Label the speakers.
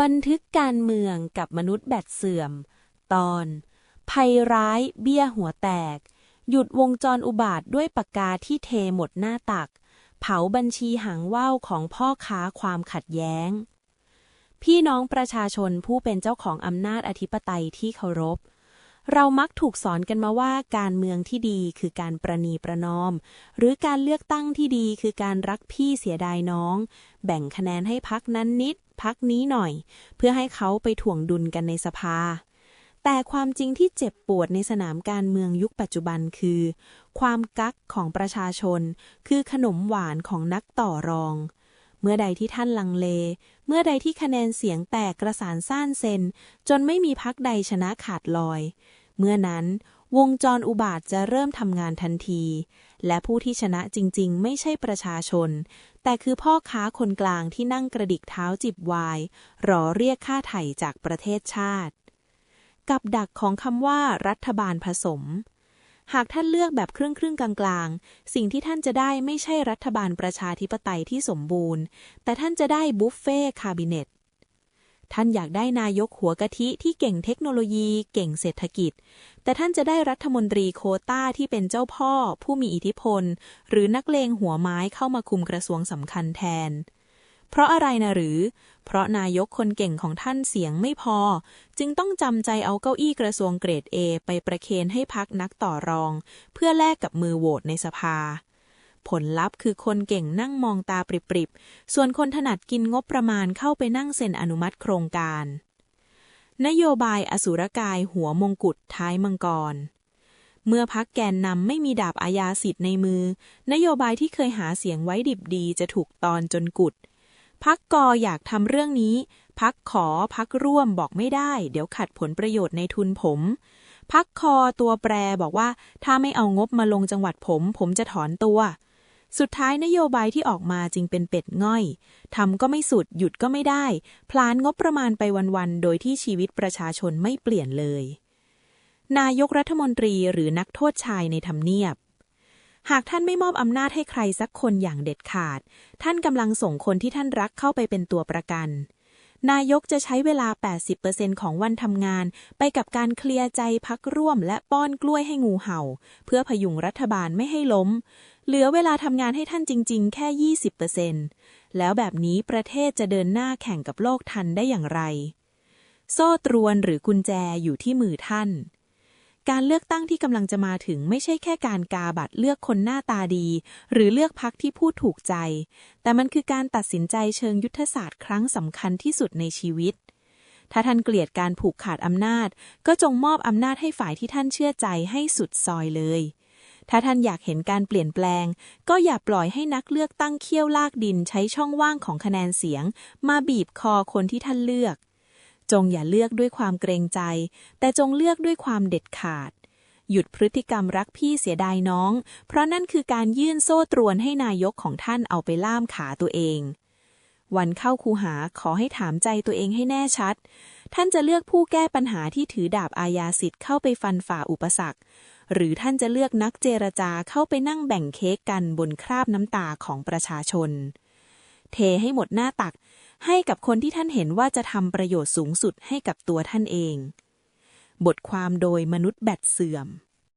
Speaker 1: บันทึกการเมืองกับมนุษย์แบตเสื่อม ตอน ภัยร้ายเบี้ยหัวแตก หยุดวงจรอุบาทด้วยปากกาที่เทหมดหน้าตัก เผาบัญชีหางว่าวของพ่อค้าความขัดแย้ง พี่น้องประชาชนผู้เป็นเจ้าของอำนาจอธิปไตยที่เคารพ เรามักถูกสอนกันมาว่าการเมืองที่ดีคือการประนีประนอม หรือการเลือกตั้งที่ดีคือการรักพี่เสียดายน้อง แบ่งคะแนนให้พักนั้นนิด พักนี้หน่อย เพื่อให้เขาไปถ่วงดุลกันในสภา แต่ความจริงที่เจ็บปวดในสนามการเมืองยุคปัจจุบันคือ ความกักของประชาชน คือขนมหวานของนักต่อรองเมื่อใดที่ท่านลังเล เมื่อใดที่คะแนนเสียงแตกกระสานซ่านเซนจนไม่มีพักใดชนะขาดลอย เมื่อนั้นวงจรอุบาทจะเริ่มทำงานทันที และผู้ที่ชนะจริงๆ ไม่ใช่ประชาชน แต่คือพ่อค้าคนกลางที่นั่งกระดิกเท้าจิบไวาย รอเรียกค่าไถ่จากประเทศชาติ กับดักของคำว่ารัฐบาลผสม หากท่านเลือกแบบครึ่งครึ่งกลางๆ สิ่งที่ท่านจะได้ไม่ใช่รัฐบาลประชาธิปไตยที่สมบูรณ์ แต่ท่านจะได้บุฟเฟ่คาบิเนต ท่านอยากได้นายกหัวกะทิที่เก่งเทคโนโลยี เก่งเศรษฐกิจ แต่ท่านจะได้รัฐมนตรีโคต้าที่เป็นเจ้าพ่อ ผู้มีอิทธิพล หรือนักเลงหัวไม้เข้ามาคุมกระทรวงสำคัญแทน เพราะอะไรนะหรือ เพราะนายกคนเก่งของท่านเสียงไม่พอ จึงต้องจำใจเอาเก้าอี้กระทรวงเกรด A ไปประเคนให้พักนักต่อรอง เพื่อแลกกับมือโหวตในสภา ผลลัพธ์คือคนเก่งนั่งมองตาปริบๆ ส่วนคนถนัดกินงบประมาณเข้าไปนั่งเซ็นอนุมัติโครงการ นโยบายอสุรกายหัวมงกุฎท้ายมังกร เมื่อพักแกนนำไม่มีดาบอาญาสิทธิ์ในมือ นโยบายที่เคยหาเสียงไว้ดิบดีจะถูกตอนจนกุดพักกออยากทำเรื่องนี้ พักขอพักร่วมบอกไม่ได้ เดี๋ยวขัดผลประโยชน์ในทุนผม พักคอตัวแปรบอกว่า ถ้าไม่เอางบมาลงจังหวัดผม ผมจะถอนตัว สุดท้ายนโยบายที่ออกมาจึงเป็นเป็ดง่อยทำก็ไม่สุดหยุดก็ไม่ได้ พลานงบประมาณไปวันๆ โดยที่ชีวิตประชาชนไม่เปลี่ยนเลย นายกรัฐมนตรีหรือนักโทษชายในทำเนียบ หากท่านไม่มอบอำนาจให้ใครสักคนอย่างเด็ดขาด ท่านกำลังส่งคนที่ท่านรักเข้าไปเป็นตัวประกัน นายกจะใช้เวลา 80%ของวันทำงาน ไปกับการเคลียร์ใจพักร่วม และป้อนกล้วยให้งูเห่า เพื่อพยุงรัฐบาลไม่ให้ล้ม เหลือเวลาทำงานให้ท่านจริง ๆ แค่ 20%แล้วแบบนี้ประเทศจะเดินหน้าแข่งกับโลกทันได้อย่างไร โซ่ตรวนหรือกุญแจอยู่ที่มือท่าน การเลือกตั้งที่กำลังจะมาถึงไม่ใช่แค่การกาบัตรเลือกคนหน้าตาดี หรือเลือกพักที่พูดถูกใจ แต่มันคือการตัดสินใจเชิงยุทธศาสตร์ครั้งสำคัญที่สุดในชีวิต ถ้าท่านเกลียดการผูกขาดอำนาจ ก็จงมอบอำนาจให้ฝ่ายที่ท่านเชื่อใจให้สุดซอยเลย ถ้าท่านอยากเห็นการเปลี่ยนแปลง ก็อย่าปล่อยให้นักเลือกตั้งเคี่ยวลากดินใช้ช่องว่างของคะแนนเสียง มาบีบคอคนที่ท่านเลือก จงอย่าเลือกด้วยความเกรงใจ แต่จงเลือกด้วยความเด็ดขาด หยุดพฤติกรรมรักพี่เสียดายน้อง เพราะนั่นคือการยื่นโซ่ตรวนให้นายกของท่านเอาไปล่ามขาตัวเอง วันเข้าคูหาขอให้ถามใจตัวเองให้แน่ชัด ท่านจะเลือกผู้แก้ปัญหาที่ถือดาบอาญาสิทธิ์เข้าไปฟันฝ่าอุปสรรค หรือท่านจะเลือกนักเจรจาเข้าไปนั่งแบ่งเค้กกันบนคราบน้ำตาของประชาชน เทให้หมดหน้าตัก ให้กับคนที่ท่านเห็นว่าจะทำประโยชน์สูงสุดให้กับตัวท่านเอง บทความโดยมนุษย์แบตเสื่อม